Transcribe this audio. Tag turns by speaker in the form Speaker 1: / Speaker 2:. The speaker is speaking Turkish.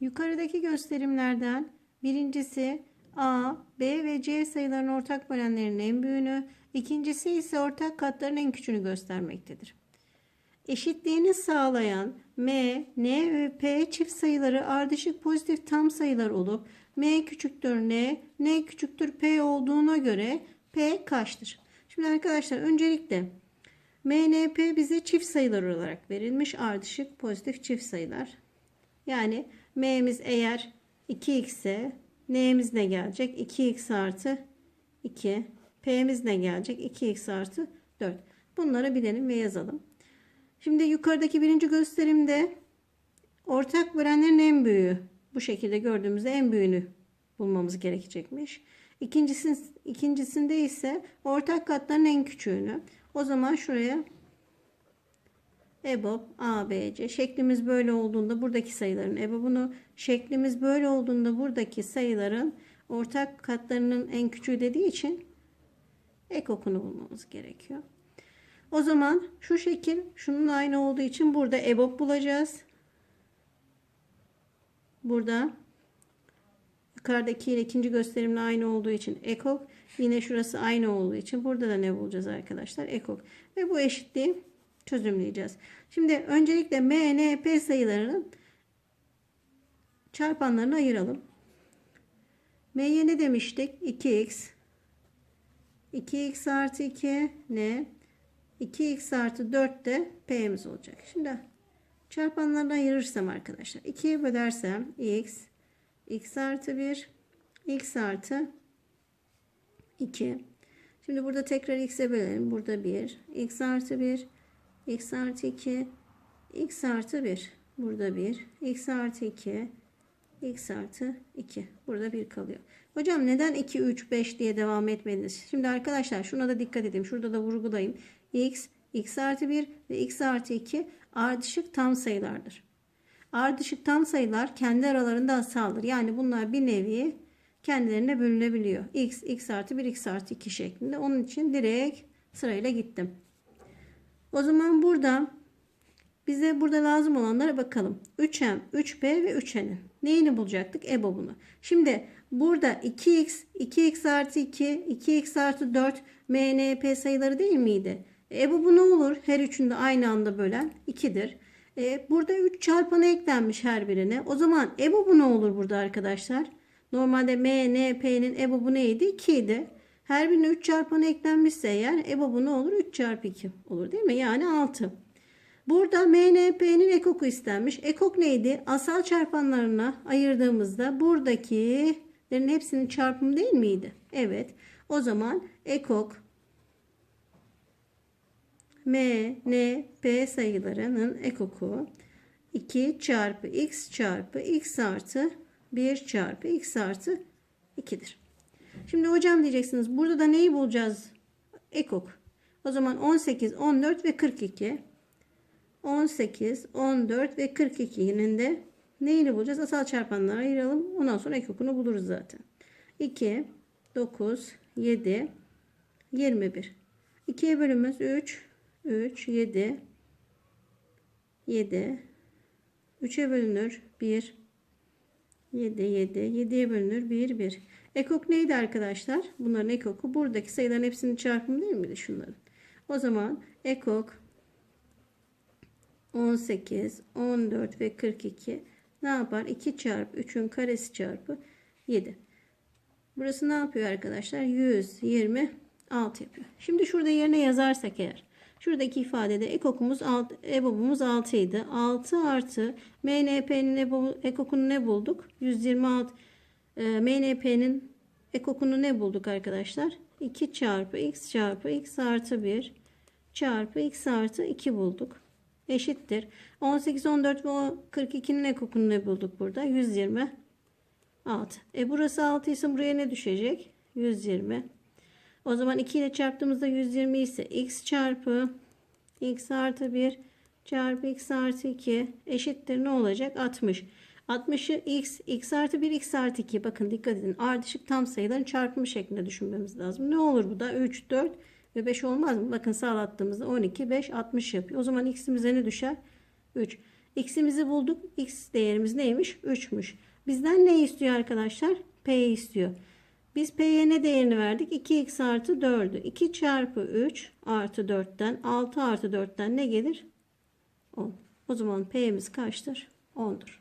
Speaker 1: Yukarıdaki gösterimlerden birincisi A, B ve C sayıların ortak bölenlerinin en büyüğünü, ikincisi ise ortak katların en küçüğünü göstermektedir. Eşitliğini sağlayan M, N ve P çift sayıları ardışık pozitif tam sayılar olup M küçüktür N, N küçüktür P olduğuna göre P kaçtır? Şimdi arkadaşlar öncelikle MNP bize çift sayılar olarak verilmiş ardışık pozitif çift sayılar. Yani M'miz eğer 2x ise N'miz ne gelecek? 2x artı 2. P'miz ne gelecek? 2x artı 4. Bunları bilelim ve yazalım. Şimdi yukarıdaki birinci gösterimde ortak bölenlerin en büyüğü. Bu şekilde gördüğümüzde en büyüğünü bulmamız gerekecekmiş. İkincisi, ikincisinde ise ortak katların en küçüğünü. O zaman şuraya EBOB ABC şeklimiz böyle olduğunda buradaki sayıların EBOB'unu şeklimiz böyle olduğunda buradaki sayıların ortak katlarının en küçüğü dediği için ekokunu bulmamız gerekiyor. O zaman şu şekil şunun aynı olduğu için burada EBOB bulacağız. Burada yukarıdaki ile ikinci gösterimle aynı olduğu için ekok yine şurası aynı olduğu için burada da ne bulacağız arkadaşlar? Ekok ve bu eşitliği çözümleyeceğiz. Şimdi öncelikle M, N, P sayılarının çarpanlarını ayıralım. M'ye ne demiştik? 2x 2x artı 2 ne? 2x artı 4 de p'miz olacak. Şimdi çarpanlarını ayırırsam arkadaşlar 2'ye bölersem x x artı 1 x artı 2 şimdi burada tekrar x'e bölelim. Burada 1 x artı 1 x artı 2 x artı 1 burada 1 x artı 2 x artı 2 burada 1 kalıyor. Hocam neden 2 3 5 diye devam etmediniz? Şimdi arkadaşlar şuna da dikkat edin. Şurada da vurgulayayım. x x artı 1 ve x artı 2 ardışık tam sayılardır. Ardışık tam sayılar kendi aralarında asaldır. Yani bunlar bir nevi kendilerine bölünebiliyor. x x artı 1 x artı 2 şeklinde. Onun için direkt sırayla gittim. O zaman burada bize burada lazım olanlara bakalım. 3m, 3p ve 3n'in. Neyini bulacaktık? EBOB'unu. Şimdi burada 2x, 2x artı 2, 2x artı 4 MNP sayıları değil miydi? EBOB'u ne olur? Her üçünü de aynı anda bölen 2'dir. E, burada 3 çarpanı eklenmiş her birine. O zaman EBOB'u ne olur burada arkadaşlar? Normalde MNP'nin EBOB'u neydi? 2 idi. Her birine 3 çarpanı eklenmişse eğer EBOB'u ne olur? 3 çarpı 2 olur değil mi? Yani 6. Burada MNP'nin ekoku istenmiş. Ekok neydi? Asal çarpanlarına ayırdığımızda buradakilerin hepsinin çarpımı değil miydi? Evet. O zaman ekok M, N, P sayılarının ekoku 2 çarpı x çarpı x artı 1 çarpı x artı 2'dir. Şimdi hocam diyeceksiniz burada da neyi bulacağız? Ekok. O zaman 18, 14 ve 42. 18, 14 ve 42'nin de neyini bulacağız? Asal çarpanlara ayıralım. Ondan sonra ekokunu buluruz zaten. 2, 9, 7, 21. 2'ye bölümümüz 3, 3, 7, 7. 3'e bölünür 1, 7, 7. 7'ye bölünür 1, 1. Ekok neydi arkadaşlar? Bunların ekoku buradaki sayıların hepsinin çarpımı değil miydi şunların? O zaman ekok 18, 14 ve 42 ne yapar? 2 çarpı 3'ün karesi çarpı 7. Burası ne yapıyor arkadaşlar? 126 yapıyor. Şimdi şurada yerine yazarsak eğer. Şuradaki ifadede ekokumuz 6, ebobumuz 6 idi. 6 artı MNP'nin ekokunu ne bulduk? 126 e, MNP'nin ekokunu ne bulduk arkadaşlar? 2 çarpı x çarpı x artı 1 çarpı x artı 2 bulduk eşittir. 18, 14 ve 42'nin ekokunu ne bulduk burada? 126. E burası 6 ise buraya ne düşecek? 120. O zaman 2 ile çarptığımızda 120 ise x çarpı x artı 1 çarpı x artı 2 eşittir ne olacak? 60. 60'ı x, x artı 1, x artı 2. Bakın dikkat edin. Ardışık tam sayıların çarpımı şeklinde düşünmemiz lazım. Ne olur bu da? 3, 4 ve 5 olmaz mı? Bakın sağlattığımızda 12, 5, 60 yapıyor. O zaman x'imize ne düşer? 3. X'imizi bulduk. X değerimiz neymiş? 3'müş. Bizden ne istiyor arkadaşlar? P istiyor. Biz P'ye ne değerini verdik? 2x artı 4'ü. 2 çarpı 3 artı 4'ten 6 artı 4'ten ne gelir? 10. O zaman P'miz kaçtır? 10'dur.